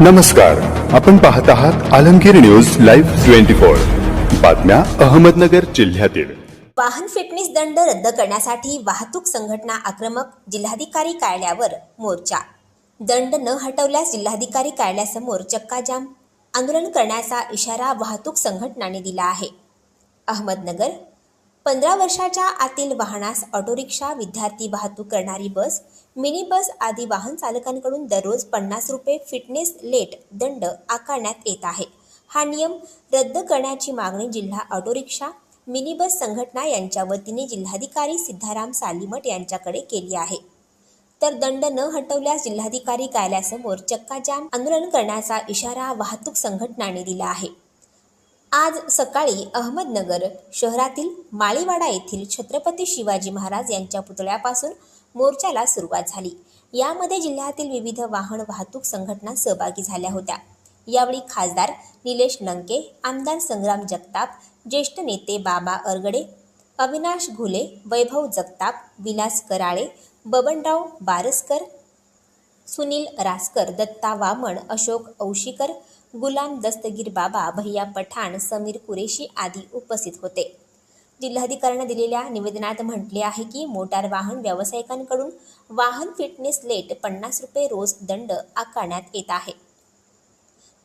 नमस्कार आपण पाहत आहात Alamgir news live twenty four. बातम्या अहमदनगर जिल्ह्यातील. वाहन फिटनेस दंड रद्द करण्यासाठी वाहतूक संघटना आक्रमक जिल्हाधिकारी कार्यालयावर मोर्चा. दंड न हटवल्यास जिल्हाधिकारी कार्यालयासमोर चक्काजाम. आंदोलन करण्याचा इशारा वाहतूक संघटनाने दिला आहे. अहमदनगर पंधरा वर्षाच्या आतील वाहनास ऑटोरिक्षा विद्यार्थी वाहतूक करणारी बस मिनी बस आदी वाहन चालकांकडून दररोज पन्नास रुपये फिटनेस लेट दंड आकारण्यात येत आहे. हा नियम रद्द करण्याची मागणी जिल्हा ऑटोरिक्षा मिनी बस संघटना यांच्या वतीने जिल्हाधिकारी सिद्धाराम सालीमठ यांच्याकडे केली आहे. तर दंड न हटवल्यास जिल्हाधिकारी कार्यालयासमोर चक्काजाम आंदोलन करण्याचा इशारा वाहतूक संघटनाने दिला आहे. आज सकाळी अहमदनगर शहरातील माळीवाडा येथील छत्रपती शिवाजी महाराज यांच्या पुतळ्यापासून मोर्चाला सुरुवात झाली. यामध्ये जिल्ह्यातील विविध वाहन वाहतूक संघटना सहभागी झाल्या होत्या. यावेळी खासदार निलेश लंके आमदार संग्राम जगताप ज्येष्ठ नेते बाबा अरगडे अविनाश घुले वैभव जगताप विलास कराळे बबनराव बारसकर सुनील रासकर दत्ता वामण अशोक औशीकर गुलाम दस्तगीर बाबा भैया पठाण समीर कुरेशी आदी उपस्थित होते. जिल्हाधिकाऱ्यांना दिलेल्या निवेदनात म्हटले आहे की मोटार वाहन व्यावसायिकांकडून वाहन फिटनेस लेट पन्नास रुपये रोज दंड आकारण्यात येत आहे.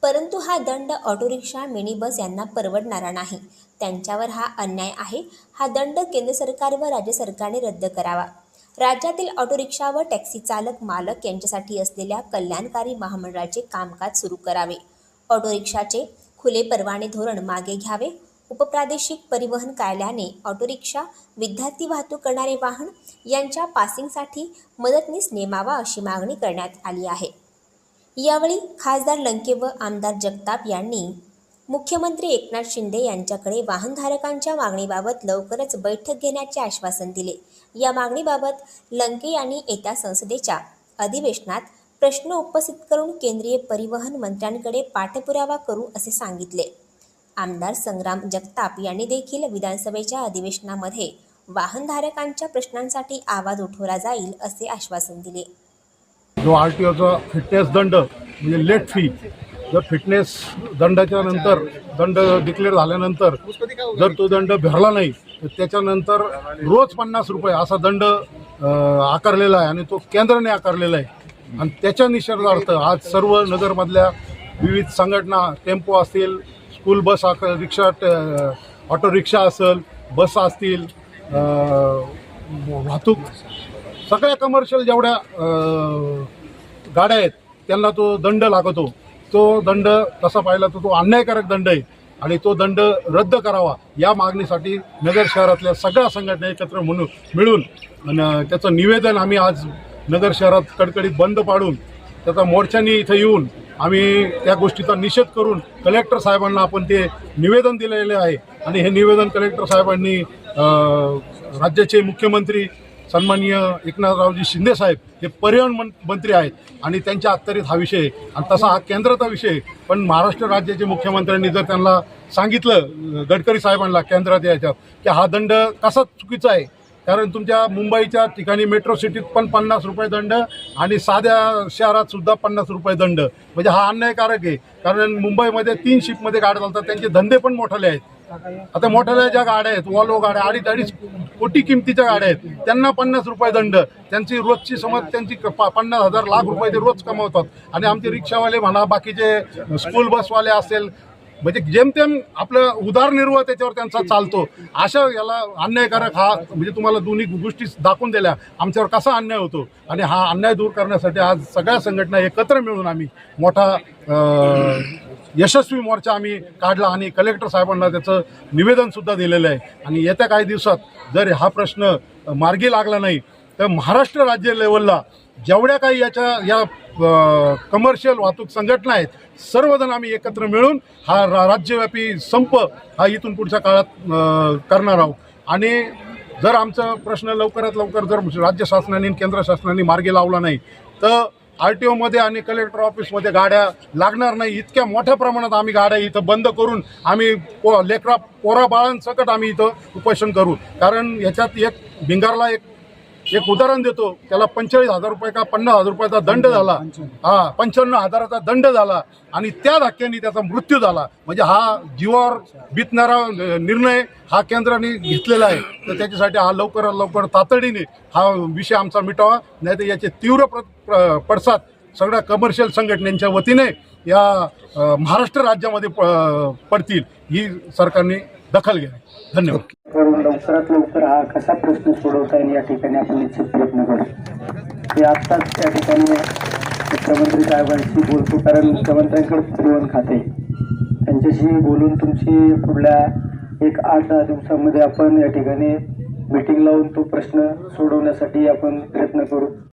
परंतु हा दंड ऑटो रिक्षा मिनी बस यांना परवडणारा नाही. त्यांच्यावर हा अन्याय आहे. हा दंड केंद्र सरकार व राज्य सरकारने रद्द करावा. राज्यातील ऑटो रिक्षा व टॅक्सी चालक मालक यांच्यासाठी असलेल्या कल्याणकारी महामंडळाचे कामकाज सुरू करावे. ऑटो रिक्षाचे खुले परवाने धोरण मागे घ्यावे. उपप्रादेशिक परिवहन कार्यालयाने ऑटोरिक्षा विद्यार्थी वाहतूक करणारे वाहन यांच्या पासिंगसाठी मदतनीस नेमावा अशी मागणी करण्यात आली आहे. यावेळी खासदार लंके व आमदार जगताप यांनी मुख्यमंत्री एकनाथ शिंदे यांच्याकडे वाहनधारकांच्या मागणीबाबत लवकरच बैठक घेण्याचे आश्वासन दिले. या मागणीबाबत लंके यांनी येत्या संसदेच्या अधिवेशनात प्रश्न उपस्थित करून केंद्रीय परिवहन मंत्र्यांकडे पाठपुरावा करू असे सांगितले. आमदार संग्राम जगताप यांनी देखील विधानसभेच्या अधिवेशनामध्ये वाहनधारकांच्या प्रश्नांसाठी आवाज उठवला जाईल असे आश्वासन दिले. जो आर टी ओचा फिटनेस दंड म्हणजे लेट फी जर फिटनेस दंडाच्या नंतर दंड डिक्लेअर झाल्यानंतर जर तो दंड भरला नाही तर त्याच्यानंतर रोज पन्नास रुपये असा दंड आकारलेला आहे आणि तो केंद्राने आकारलेला आहे. आणि त्याच्या निषेधार्थ आज सर्व नगरमधल्या विविध संघटना टेम्पो असतील स्कूल बस आक- रिक्षा ट- ऑटो रिक्षा असेल बस असतील वाहतूक सगळ्या कमर्शियल जेवढ्या गाड्या आहेत त्यांना तो दंड लागतो. तो दंड तसा पाहिला तर तो अन्यायकारक दंड आहे आणि तो दंड रद्द करावा या मागणीसाठी नगर शहरातल्या सगळ्या संघटना एकत्र म्हणून मिळून आणि त्याचं निवेदन आम्ही आज नगर शहरात कडकडीत बंद पाडून त्याचा मोर्चानी इथं येऊन आम्ही त्या गोष्टीचा निषेध करून कलेक्टर साहेबांना आपण ते निवेदन दिलेले आहे. आणि हे निवेदन कलेक्टर साहेबांनी राज्याचे मुख्यमंत्री सन्माननीय एकनाथरावजी शिंदे साहेब हे परिवहन मंत्री आहेत आणि त्यांच्या अखत्यारीत हा विषय आणि तसा हा केंद्राचा विषय पण महाराष्ट्र राज्याचे मुख्यमंत्र्यांनी जर त्यांना सांगितलं गडकरी साहेबांना केंद्रात याच्यात की हा दंड कसा चुकीचा आहे कारण तुमच्या मुंबईच्या ठिकाणी मेट्रो सिटीत पण पन्नास रुपये दंड आणि साध्या शहरात सुद्धा पन्नास रुपये दंड. म्हणजे हा अन्यायकारक आहे. कारण मुंबईमध्ये तीन शिपमध्ये गाड्या चालतात. त्यांचे धंदे पण मोठाले आहेत. आता मोठ्या ज्या गाड्या आहेत वॉल्वो गाड्या अडीच अडीच कोटी किमतीच्या गाड्या आहेत त्यांना पन्नास रुपये दंड. त्यांची रोजची समज त्यांची पन्नास हजार लाख रुपये ते रोज कमवतात. आणि आमचे रिक्षावाले म्हणा बाकीचे स्कूल बसवाले असेल म्हणजे जेमतेम आपलं उदारनिर्वाह त्याच्यावर त्यांचा चालतो. अशा याला अन्यायकारक हा म्हणजे तुम्हाला दोन्ही गोष्टी दाखवून दिल्या. आमच्यावर कसा अन्याय होतो? आणि हा अन्याय दूर करण्यासाठी आज सगळ्या संघटना एकत्र मिळून आम्ही मोठा यशस्वी मोर्चा आम्ही काढला आणि कलेक्टर साहेबांना त्याचं निवेदनसुद्धा दिलेलं आहे. आणि येत्या काही दिवसात जर हा प्रश्न मार्गी लागला नाही तर महाराष्ट्र राज्य लेवलला जेवढ्या काही याच्या या कमर्शियल वाहतूक संघटना आहेत सर्वजण आम्ही एकत्र मिळून हा रा राज्यव्यापी संप हा इथून पुढच्या काळात करणार आहोत. आणि जर आमचा प्रश्न लवकरात लवकर जर राज्य शासनाने केंद्र शासनाने मार्गी लावला नाही तर आर टी ओमध्ये आणि कलेक्टर ऑफिसमध्ये गाड्या लागणार नाही. इतक्या मोठ्या प्रमाणात आम्ही गाड्या इथं बंद करून आम्ही पो लेकरा पोरा बाळांसकट आम्ही इथं उपोषण करू. कारण याच्यात एक भिंगारला एक एक उदाहरण देतो. त्याला पंचेचाळीस हजार रुपये का पन्नास हजार रुपयाचा दंड झाला. हा पंच्याण्णव हजाराचा दंड झाला. आणि त्या धक्क्याने त्याचा मृत्यू झाला. म्हणजे हा जीवावर बितणारा निर्णय हा केंद्राने घेतलेला आहे. तर त्याच्यासाठी हा लवकरात लवकर तातडीने हा विषय आमचा मिटावा. नाही तर याचे तीव्र पडसाद सगळ्या कमर्शियल संघटनेच्या वतीने या महाराष्ट्र राज्यामध्ये प- पडतील. ही सरकारने दखल घ्यावी. धन्यवाद. लवकरात लवकर हा कसा प्रश्न सोडवता येईल या ठिकाणी आपण निश्चित प्रयत्न करू. हे आत्ताच त्या ठिकाणी मुख्यमंत्री साहेबांशी बोलतो कारण मुख्यमंत्र्यांकडे परिवहन खाते. त्यांच्याशी बोलून तुमची पुढल्या एक आठ दहा दिवसामध्ये आपण या ठिकाणी मीटिंग लावून तो प्रश्न सोडवण्यासाठी आपण प्रयत्न करू.